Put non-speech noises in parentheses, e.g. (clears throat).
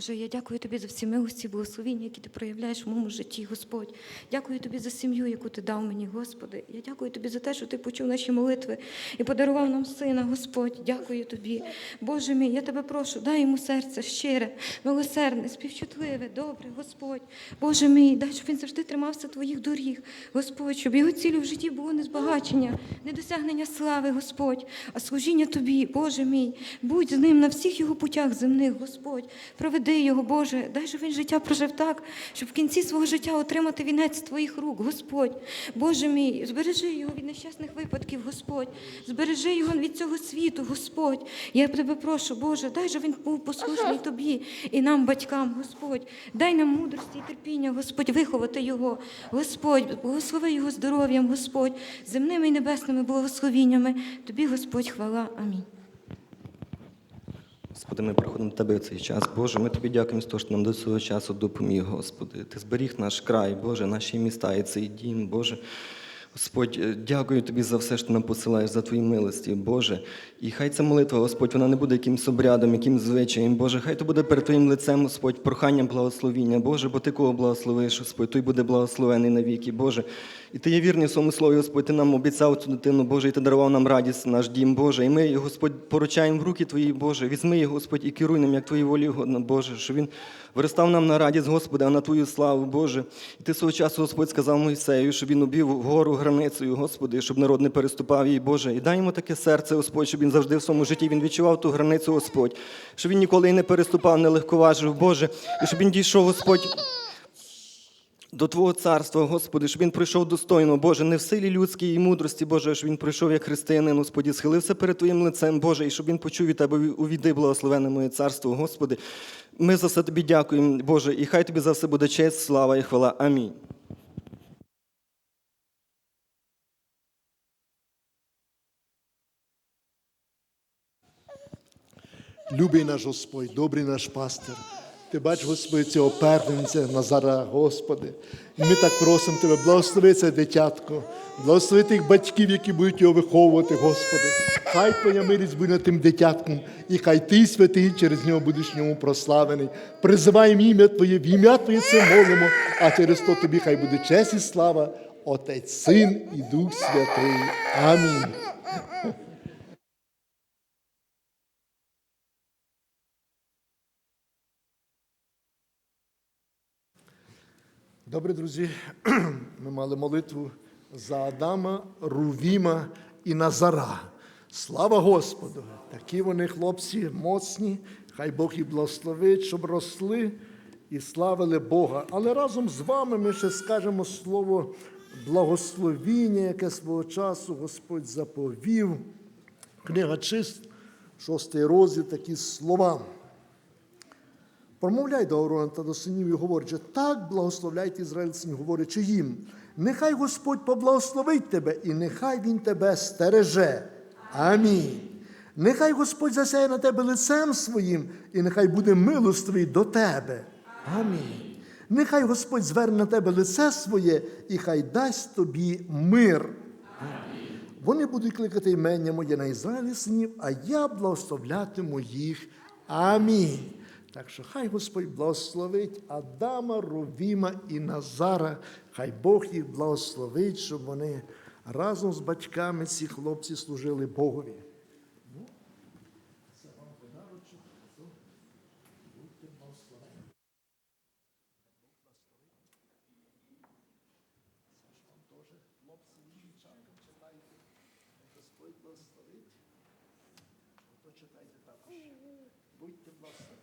Боже, я дякую тобі за всі милості, благословіння, які ти проявляєш в моєму житті, Господь. Дякую тобі за сім'ю, яку ти дав мені, Господи. Я дякую тобі за те, що ти почув наші молитви і подарував нам сина, Господь. Дякую тобі. Боже мій, я тебе прошу, дай йому серце щире, милосердне, співчутливе, добре, Господь. Боже мій, дай, щоб він завжди тримався твоїх доріг, Господь, щоб його цілю в житті було не збагачення, не досягнення слави, Господь, а служіння тобі, Боже мій. Будь з ним на всіх його путях земних, Господь. Проведи його, Боже, дай, щоб він життя прожив так, щоб в кінці свого життя отримати вінець твоїх рук, Господь. Боже мій, збережи його від нещасних випадків, Господь. Збережи його від цього світу, Господь. Я тебе прошу, Боже, дай, щоб він був послушний тобі і нам, батькам, Господь. Дай нам мудрості і терпіння, Господь, виховати його, Господь, благослови його здоров'ям, Господь, земними і небесними благословіннями. Тобі, Господь, хвала. Амінь. Господи, ми приходимо до Тебе в цей час. Боже, ми тобі дякуємо що нам до цього часу допоміг, Господи. Ти зберіг наш край, Боже, наші міста і цей дім, Боже. Господь, е, дякую тобі за все, що нам посилаєш, за твої милості, Боже. І хай ця молитва, Господь, вона не буде якимсь обрядом, якимсь звичаєм, Боже. Хай то буде перед Твоїм лицем, Господь, проханням благословіння, Боже, бо ти кого благословиш, Господь, той буде благословений навіки, Боже. І ти є вірний в своєму слові, Господь, ти нам обіцяв цю дитину, Боже, і ти дарував нам радість, наш дім, Боже. І ми, Господь, поручаємо в руки Твої, Боже. Візьми його, Господь, і керуй ним, як Твої волі угодно, Боже, що він виростав нам на радість, Господи, а на Твою славу, Боже. І ти свого часу, Господь, сказав Мойсею, щоб він обів вгору границею, Господи, щоб народ не переступав її, Боже. І дай йому таке серце, Господь, щоб він завжди в своєму житті він відчував ту границю, Господь, щоб він ніколи не переступав, не легковажив, Боже, і щоб він дійшов, Господь. До Твого царства, Господи, щоб він прийшов достойно, Боже, не в силі людській і мудрості, Боже, щоб він прийшов як християнин, Господі, схилився перед Твоїм лицем, Боже, і щоб він почув від Тебе увійди, благословенне моє царство, Господи. Ми за все Тобі дякуємо, Боже, і хай Тобі за все буде честь, слава і хвала. Амінь. Любий наш Господь, добрий наш пастир. Ти бач, Господи, цього первенця Назара, Господи. І ми так просимо Тебе, благослови це дитятко, благослови тих батьків, які будуть його виховувати, Господи. Хай Твоя милість буде над тим дитятком, і хай Ти, святий, через нього будеш ньому прославений. Призиваємо ім'я Твоє, в ім'я Твоє це молимо, а через то Тобі хай буде честь і слава, Отець, Син і Дух Святий. Амінь. Добре, друзі, (clears throat) ми мали молитву за Адама, Рувіма і Назара. Слава Господу! Такі вони хлопці моцні, хай Бог їх благословить, щоб росли і славили Бога. Але разом з вами ми ще скажемо слово благословіння, яке свого часу Господь заповів. Книга чист, шостий розділ, такі слова. Промовляй до Аарона та до синів і говорячи, так благословляйте ізраїльцям, говорячи їм. Нехай Господь поблагословить тебе, і нехай Він тебе стереже. Амінь. Нехай Господь засяє на тебе лицем своїм, і нехай буде милостивий до тебе. Амінь. Нехай Господь зверне на тебе лице своє, і хай дасть тобі мир. Вони будуть кликати імення моє на Ізраїлі синів, а я благословлятиму їх. Амінь. Так що хай Господь благословить Адама, Ровіма і Назара. Хай Бог їх благословить, щоб вони разом з батьками ці хлопці служили Богові. Будьте благословені.